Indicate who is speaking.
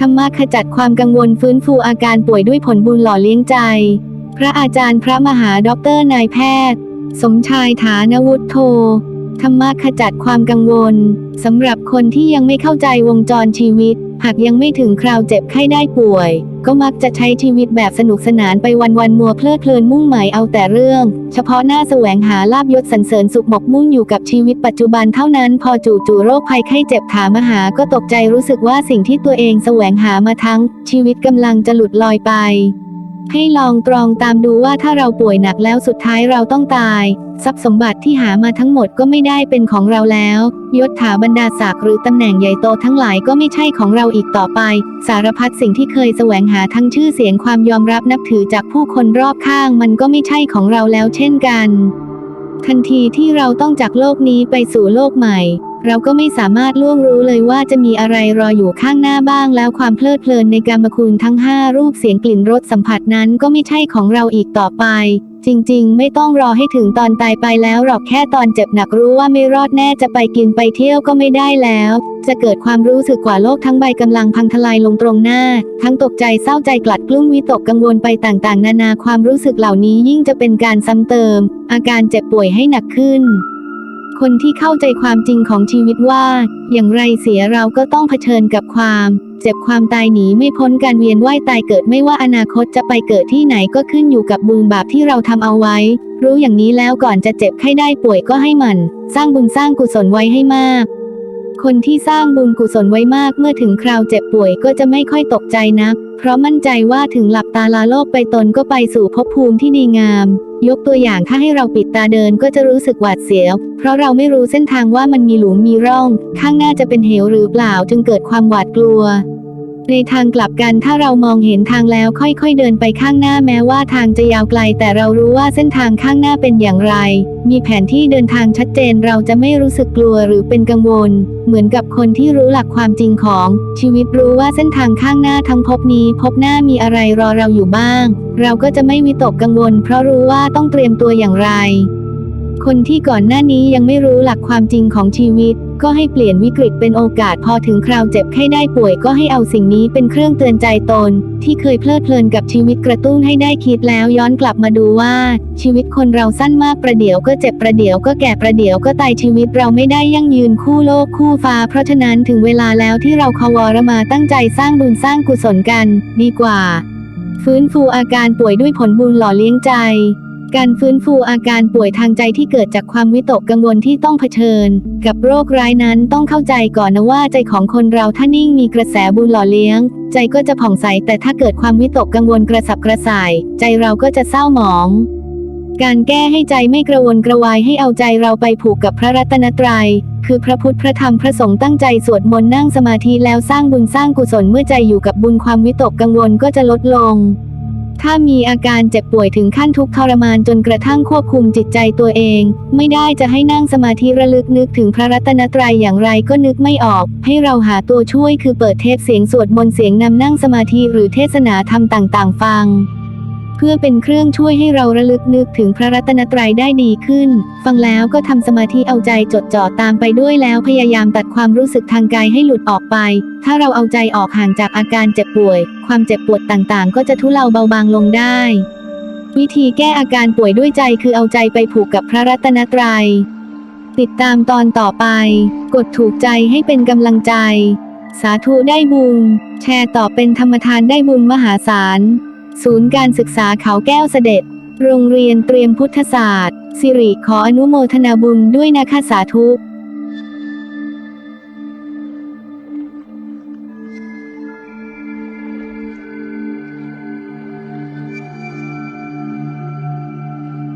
Speaker 1: ธรรมะขจัดความกังวลฟื้นฟูอาการป่วยด้วยผลบุญหล่อเลี้ยงใจ พระอาจารย์พระมหาด็อกเตอร์นายแพทย์ สมชายฐานวุฒโธธรรมะขจัดความกังวลสำหรับคนที่ยังไม่เข้าใจวงจรชีวิต หากยังไม่ถึงคราวเจ็บไข้ได้ป่วย ก็มักจะใช้ชีวิตแบบสนุกสนานไปวันๆมัวเพลิดเพลินมุ่งหมายเอาแต่เรื่อง เฉพาะหน้าแสวงหาลาบยศสรรเสริญสุขหมกมุ่งอยู่กับชีวิตปัจจุบันเท่านั้น พอจู่ๆโรคภัยไข้เจ็บถามหาก็ตกใจรู้สึกว่าสิ่งที่ตัวเองแสวงหามาทั้ง ชีวิตกำลังจะหลุดลอยไป ให้ลองตรองตามดูว่าถ้าเราป่วยหนักแล้วสุดท้ายเราต้องตาย ทรัพย์สมบัติที่หามาทั้งหมดก็ไม่ได้เป็นของเราแล้ว ยศถาบรรดาศักดิ์หรือตำแหน่งใหญ่โตทั้งหลายก็ไม่ใช่ของเราอีกต่อไป สารพัดสิ่งที่เคยแสวงหาทั้งชื่อเสียงความยอมรับนับถือจากผู้คนรอบข้างมันก็ไม่ใช่ของเราแล้วเช่นกัน ทันทีที่เราต้องจากโลกนี้ไปสู่โลกใหม่ เราก็ไม่สามารถล่วงรู้เลยว่าจะมีอะไรรออยู่ข้างหน้าบ้าง แล้วความเพลิดเพลินในกรรมคุณทั้ง 5 รูปเสียงกลิ่นรสสัมผัสนั้นก็ไม่ใช่ของเราอีกต่อไป จริงๆ ไม่ต้องรอให้ถึงตอนตายไปแล้วหรอกแค่ตอนเจ็บหนักรู้ว่าไม่รอดแน่จะไปกินไปเที่ยวก็ไม่ได้แล้ว จะเกิดความรู้สึกกว่าโลกทั้งใบกำลังพังทลายลงตรงหน้า ทั้งตกใจเศร้าใจกลัดกลุ้มวิตกกังวลไปต่างๆ นานาความรู้สึกเหล่านี้ยิ่งจะเป็นการซ้ำเติม อาการเจ็บป่วยให้หนักขึ้น คนที่เข้าใจความจริงของชีวิตว่า อย่างไรเสียเราก็ต้องเผชิญกับความ เจ็บความตายหนีไม่พ้นการเวียนว่ายตายเกิดไม่ว่าอนาคตจะไปเกิดที่ไหนก็ขึ้นอยู่กับบุญบาปที่เราทำเอาไว้ รู้อย่างนี้แล้วก่อนจะเจ็บไข้ได้ป่วยก็ให้มัน สร้างบุญสร้างกุศลไว้ให้มาก คนที่สร้างบุญกุศลไว้มากเมื่อถึงคราวเจ็บป่วยก็จะไม่ค่อยตกใจนัก เพราะมั่นใจว่าถึงหลับตาลาโลกไปตนก็ไปสู่ภพภูมิที่ดีงาม ยกตัวอย่างถ้าให้เราปิดตาเดินก็จะรู้สึกหวาดเสียว เพราะเราไม่รู้เส้นทางว่ามันมีหลุมมีร่อง ข้างหน้าจะเป็นเหวหรือเปล่าจึงเกิดความหวาดกลัว ในทางกลับกันถ้าเรามองเห็นทางแล้วค่อยๆเดินไปข้างหน้าแม้ว่าทางจะยาวไกล แต่เรารู้ว่าเส้นทางข้างหน้าเป็นอย่างไร มีแผนที่เดินทางชัดเจนเราจะไม่รู้สึกกลัวหรือเป็นกังวล เหมือนกับคนที่รู้หลักความจริงของ ชีวิตรู้ว่าเส้นทางข้างหน้าทั้งพบนี้ พบหน้ามีอะไรรอเราอยู่บ้าง เราก็จะไม่วิตกกังวล เพราะรู้ว่าต้องเตรียมตัวอย่างไร คนที่ก่อนหน้านี้ยังไม่รู้หลักความจริงของชีวิต ก็ให้เปลี่ยนวิกฤตเป็นโอกาสพอถึงคราวเจ็บไข้ได้ป่วยก็ให้เอาสิ่งนี้เป็นเครื่องเตือนใจตน ที่เคยเพลิดเพลินกับชีวิตกระตุ้นให้ได้คิดแล้วย้อนกลับมาดูว่า ชีวิตคนเราสั้นมากประเดี๋ยวก็เจ็บประเดี๋ยวก็แก่ประเดี๋ยวก็ตายชีวิตเราไม่ได้ยั่งยืนคู่โลกคู่ฟ้า เพราะฉะนั้นถึงเวลาแล้วที่เราควรมาตั้งใจสร้างบุญสร้างกุศลกัน ดีกว่า ฟื้นฟูอาการป่วยด้วยผลบุญหล่อเลี้ยงใจ การฟื้นฟูอาการป่วยทางใจที่เกิดจากความวิตกกังวลที่ต้องเผชิญ กับโรคร้ายนั้นต้องเข้าใจก่อนนะว่าใจของคนเราถ้านิ่งมีกระแสบุญหล่อเลี้ยง ใจก็จะผ่องใสแต่ถ้าเกิดความวิตกกังวลกระสับกระส่าย ใจเราก็จะเศร้าหมอง การแก้ให้ใจไม่กระวนกระวายให้เอาใจเราไปผูกกับพระรัตนตรัยคือพระพุทธพระธรรมพระสงฆ์ตั้งใจสวดมนต์นั่งสมาธิแล้วสร้างบุญสร้างกุศลเมื่อใจอยู่กับบุญความวิตกกังวลก็จะลดลง ถ้ามีอาการเจ็บป่วยถึงขั้นทุกข์ทรมานจนกระทั่งควบคุมจิตใจตัวเอง ไม่ได้จะให้นั่งสมาธิระลึกนึกถึงพระรัตนตรัยอย่างไรก็นึกไม่ออก ให้เราหาตัวช่วยคือเปิดเทปเสียงสวดมนต์เสียงนำนั่งสมาธิหรือเทศนาธรรมต่าง ๆ ฟัง เพื่อเป็นเครื่องช่วยให้เราระลึกนึกถึงพระรัตนตรัยได้ดีขึ้น ฟังแล้วก็ทำสมาธิเอาใจจดจ่อตามไปด้วยแล้วพยายามตัดความรู้สึกทางกายให้หลุดออกไป ถ้าเราเอาใจออกห่างจากอาการเจ็บป่วย ความเจ็บปวดต่างๆ ก็จะทุเลาเบาบางลงได้ วิธีแก้อาการป่วยด้วยใจคือเอาใจไปผูกกับพระรัตนตรัย ติดตามตอนต่อไป กดถูกใจให้เป็นกำลังใจ สาธุได้บุญ แชร์ต่อเป็นธรรมทานได้บุญมหาศาล ศูนย์การศึกษาเขาแก้วเสด็จ โรงเรียนเตรียมพุทธศาสตร์ สิริขออนุโมทนาบุญด้วยนะคะสาธุ